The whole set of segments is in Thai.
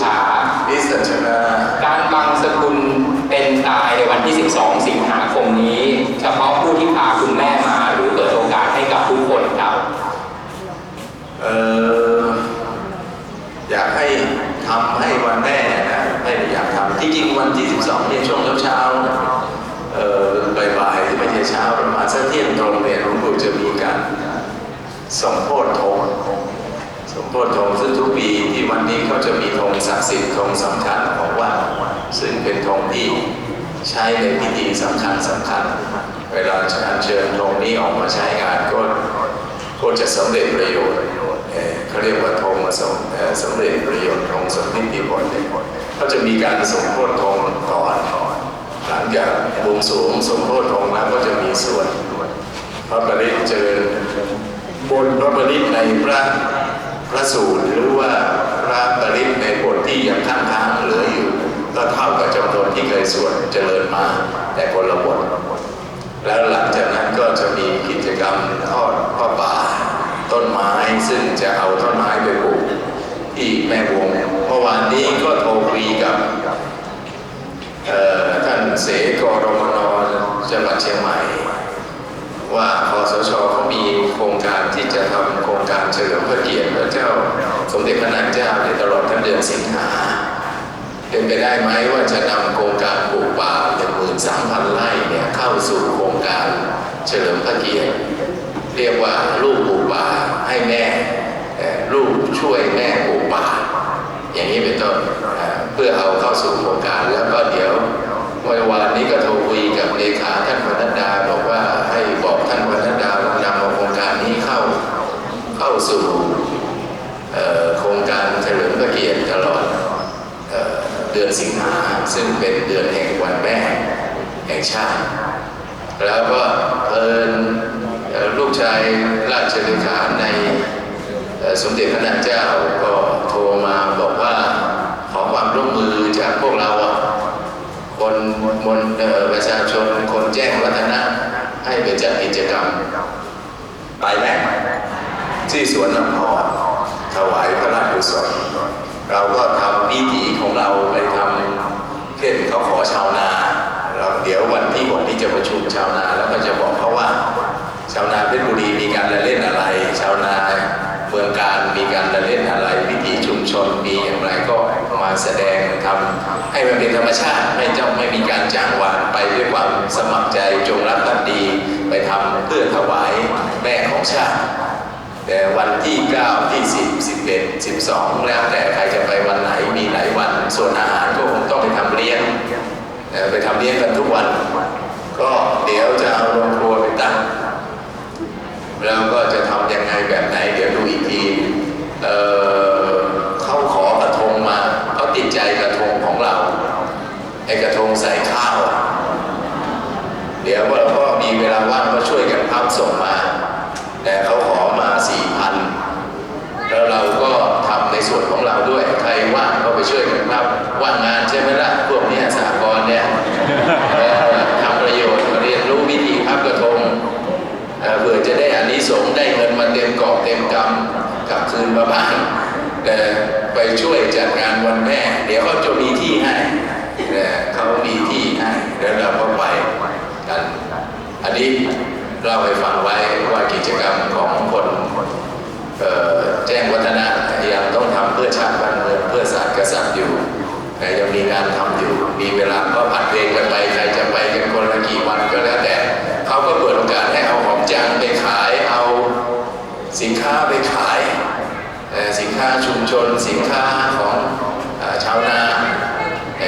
ฉาพิสัชนาการบังสกุลเป็นตายในวันที่ 12 สิงหาคมนี้ เฉพาะผู้ที่พาคุณแม่มาหรือเปิดโอกาสให้กับทุกคนครับ เอ่ออยากให้ทำให้วันแม่นะไม่ได้อยากทำที่จริงวันที่ 12เนี่ยช่วงเช้าๆนะเอ่อบ่ายๆที่ไม่ใช่เช้าประมาณสักเที่ยงตรงเนี่ยหลวงปู่จะมีการสมโพธิธง สมโพธิธงซึ่งทุกปีที่วันนี้เขาจะมีธงศักดิ์สิทธิ์ธงสำคัญของวัดซึ่งเป็นธงที่ใช้ในพิธีสำคัญสำคัญ เวลาอัญเชิญธงนี้ออกมาใช้งานก็ก็จะสำเร็จประโยชน์เขาเรียกว่าธงมาสมสำเร็จประโยชน์ธงสมนิติผลเขาจะมีการสมโพธิธงก่อนหลังจากบวงสรวงสมโพธิธงแล้วก็จะมีส่วนพระประดิษฐ์เจริญบนพระประดิษฐ์ในพระ พระสูตรหรือว่าพระประดิษฐ์ในบทที่ยังค้างค้างๆเหลืออยู่ ก็เท่ากับจำนวนที่เคยสวดเจริญมาแต่คนละบทแล้วหลังจากนั้นก็จะมีกิจกรรมทอดผ้าป่า ต้นไม้ซึ่งจะเอาต้นไม้ไปปลูกที่แม่วงเมื่อวานนี้ก็โทรคุยกับท่านเสกรมนจังหวัดเชียงใหม่ ว่าคอสช ลิมพระเกียรติพระเจ้า สมเด็จพระนางเจ้าในตลอดทั้งเดือนสิงหาเป็นไปได้ไหมว่าจะนำโครงการปลูกป่าหนึ่งหมื่นสามพันไร่เนี่ยเข้าสู่โครงการเฉลิมพระเกียรติเรียกว่าลูกปลูกป่าให้แม่ลูกช่วยแม่ปลูกป่า อย่างนี้เป็นต้นเพื่อเอาเข้าสู่โครงการแล้วก็เดี๋ยวเมื่อวานนี้ก็โทรคุยกับเลขาท่านพนัดดาบอกว่าให้บอกท่านพนั สู่เอ่โครงการเฉลิมพระเกียรติตลอดเออเดือนสิงหาซึ่งเป็นเดือนแห่งวันแม่แห่งชาติ แล้วก็เอิญเอ่อลูกชายราชเลขาในสมเด็จพระนางเจ้าก็โทรมาบอกว่าขอความร่วมมือจากพวกเราคนมนประชาชนคนแจ้งวัฒนะให้ไปจัดกิจกรรม ไปไหม ที่สวนน้ำพอถวายพระราชกุศลเราก็ทำพิธีของเราไปทำเช่นเขาขอชาวนาเราเดี๋ยววันที่ก่อนที่จะประชุมชาวนาแล้วก็จะบอกเขาว่า ชาวนาเพชรบุรีมีการละเล่นอะไร ชาวนาเมืองการมีการละเล่นอะไรพิธีชุมชนมีอย่างไรก็มาแสดงทำให้มันเป็นธรรมชาติไม่จ้องไม่มีการจ้างวานไปด้วยความสมัครใจจงรักภักดีไปทำเพื่อถวายแม่ของชาติ แต่วันที่ 9 ที่ 10 11 12 แล้วแต่ใครจะไปวันไหนมีหลายวัน ส่วนอาหารก็คงต้องไปทำเลี้ยงเอ่ไปทำเลี้ยงกันทุกวัน ก็เดี๋ยวจะเอาโรงครัวไปตั้งแล้วก็จะทำยังไงแบบไหน เดี๋ยวดูอีกทีเออเขาขอกระทงมาเขาติดใจกระทงของเราไอ้กระทงใส่ข้าว เดี๋ยวเราก็มีเวลาว่างก็ช่วยกันพับส่งมา แต่เขาขอมา สี่พันแล้วเราก็ทำในส่วนของเราด้วยใครว่างก็ไปช่วยกันพับ ว่างงานใช่ไหมล่ะพวกนี้สากลเนี่ยทำประโยชน์เรียนรู้วิธีพับกระทงเอ่อเพื่อจะได้อานิสงส์ได้เงินมาเต็มกอบเต็มกำกลับคืนมาบ้านแต่ไปช่วยจัดงานวันแม่เดี๋ยวเขาจะมีที่ให้เขามีที่ให้แล้วเราก็ไปกันอันนี้เล่าให้ฟังไว้ ไปขายสินค้าชุมชนสินค้าของอชาวนาเ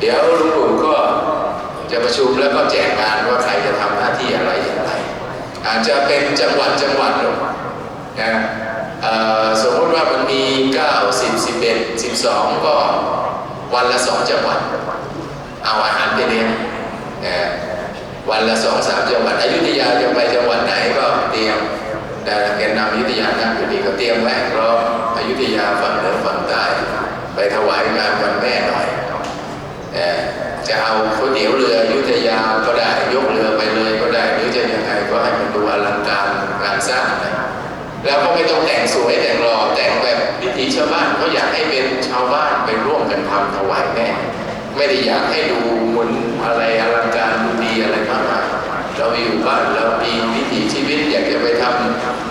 เดี๋ยวลุงปู่ก็จะประชุมแล้วก็แจกงานว่าใครจะทำหน้าที่อะไรอย่างไร อาจจะเป็นจังหวัดจังหวัดหรอกนะสมมติว่ามันมี 9 10 11 12 ก็วันละสองจังหวัด เอาอาหารไปเลี้ยงนะวันละสองสามจังหวัดอยุธยาจะไปจังหวัดไหน แต่แกนนำยุธยานั่งอยู่ดีก็เตรียมไว้พร้อมอยุธยาฝั่งเหนือฝั่งใต้ไปถวายงานวันแม่หน่อยเอ่จะเอาก๋วยเตี๋ยวเรืออยุธยาก็ได้ยกเรือไปเลยก็ได้หรือจะยังไงก็ให้มันดูอลังการงานสร้างนะแล้วก็ไม่ต้องแต่งสวยแต่งหล่อแต่งแบบวิถีชาวบ้านเขาอยากให้เป็นชาวบ้านไปร่วมกันทำถวายแม่ไม่ได้อยากให้ดูมนอะไรอลังการดูดีอะไรมากมาย เราอยู่บ้านเรามีวิถีชีวิตอยากจะไปท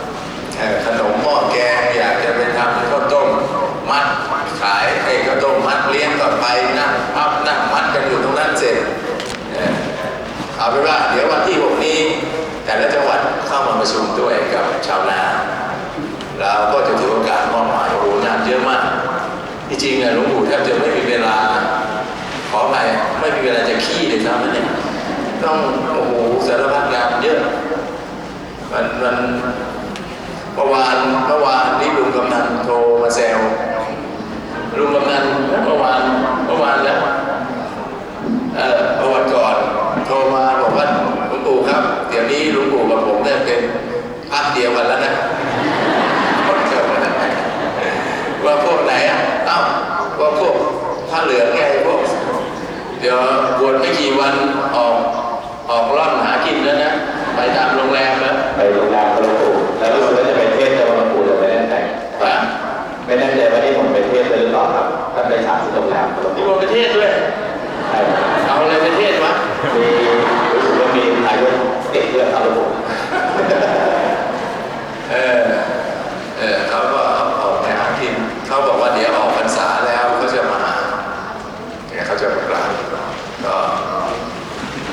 ำขนมหม้อแกงอยากจะไปทำข้าวต้มมัดขายไอ้ข้าวต้มมัดเลี้ยงก็ไปนั่งพับนั่งมัดกันอยู่ตรงนั้นเสร็จเอาเป็นว่าเดี๋ยววันที่หกนี้ แต่ละจังหวัดเข้ามาประชุมด้วยกับชาวนาเราก็จะถือโอกาสมอบหมายโอ้งานเยอะมากที่จริงอะหลวงปู่แทบจะไม่มีเวลาขอไปไม่มีเวลาจะขี้เลยซ้ำนะเนี่ย ต้องโอ้โหสารพัดงานเยอะมันมันเมื่อวานเมื่อวานนี้ลุงกำนันโทรมาแซวลุงกำนันเมื่อวานเมื่อวานแล้วเอ่อเมื่อวันก่อนโทรมาบอกว่าหลวงปู่ครับ เดี๋ยวนี้หลวงปู่กับผมเนี่ยเป็นพักเดียวกันแล้วนะ คนเกิดมาจากไหนว่าพวกไหนอะ เอ้าว่าพวกผ้าเหลืองไงพวก เดี๋ยวบวชไม่กี่วันออกออกร่อนหากินแล้วนะ ไปตามโรงแรมแล้ว ไปโรงแรมหลวงปู่แล้วรู้สึกว่าจะไปเทศแต่ว่าหลวงปู่จะไปเล่นแต่งนะไม่แน่ใจว่าที่ผมไปเทศเลยหรือเปล่าครับท่านไปฉากที่โรงแรมหลวงมีปู่คนประเทศด้วยใช่ครับเอาอะไรประเทศวะ มีรู้สึกว่ามีนายกติดเรื่องครับหลวงปู่ เออ เออเขาก็ออกไปหากินเขาบอกว่าเดี๋ยวออกพรรษาแล้วเขาจะมาหาเนี่ยเขาจะมากราบก็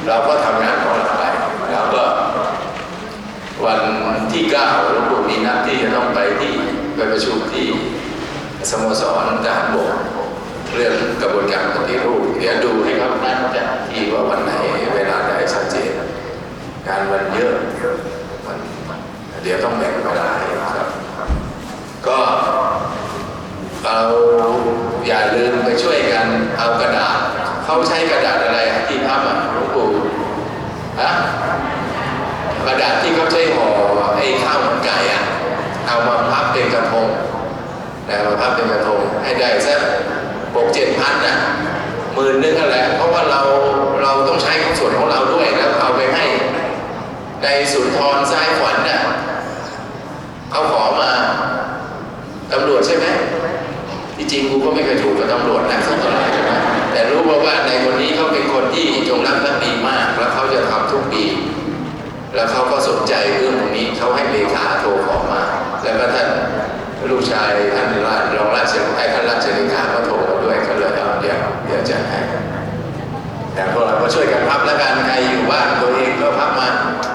เราก็ทำงานของเราไปแล้วก็ วันที่เก้าหลวงปู่มีนัดที่จะต้องไปที่ไประชุมที่สโมสรทหารบกเรื่องกระบวนการปฏิรูปเดี๋ยวดูให้ครับนัดจะที่ว่าวันไหนเวลาไหนชัดเจนงานมันเยอะมันเดี๋ยวต้องแบ่งเวลาครับ ก็เราอย่าลืมไปช่วยกันเอากระดาษเขาใช้กระดาษอะไรที่พับอะหลวงปู่ฮะกระดาษที่เขาใช้ห่อไอ้ข้าวมันไก่อะ เอามาพับเป็นกระทงนะมาพับเป็นกระทงให้ได้สักหกเจ็ดพันน่ะหมื่นนึงนั่นแหละเพราะว่าเราเราต้องใช้ของส่วนของเราด้วยแล้วเอาไปให้ในสุนทรซ้ายขวัญน่ะเขาขอมาตำรวจใช่ไหมที่จริงกูก็ไม่เคยถูกกับตำรวจนะสักเท่าไหร่นะแต่รู้ เราก็ช่วยกันพับแล้วกันใครอยู่บ้านตัวเองก็พับมา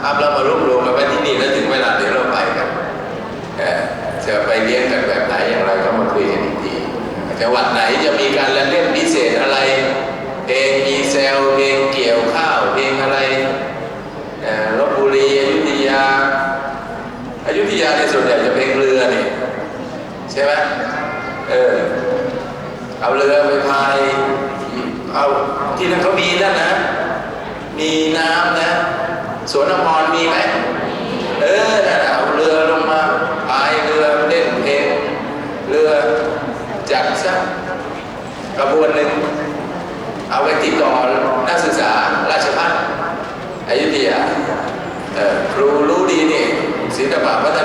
พับแล้วมารวบรวมกันไว้ที่นี่แล้วถึงเวลาเดี๋ยวเราไปกันเอ่อจะไปเลี้ยงกันแบบไหนอย่างไรก็มาคุยกันอีกทีจังหวัดไหนจะมีการเล่นพิเศษอะไรเพลงมีเซลเพลงเกี่ยวข้าวเพลงอะไรลบบุรีอยุธยาอายุธยาในส่วนใหญ่จะเป็นเรือนี่ใช่ไหมเออเอาเรือไปพาย เอาที่นั่นเขามีนั่นนะ มีน้ำนะสวนน้ำพรมีไหมเออเอาเรือลงมาพายเรือเล่นเพลงเรือจัดสักกระบวนหนึ่งเอาไปติดต่อนักศึกษาราชพัฒน์อยุธยาเออครูรู้ดีนี่ศิลปะวัฒ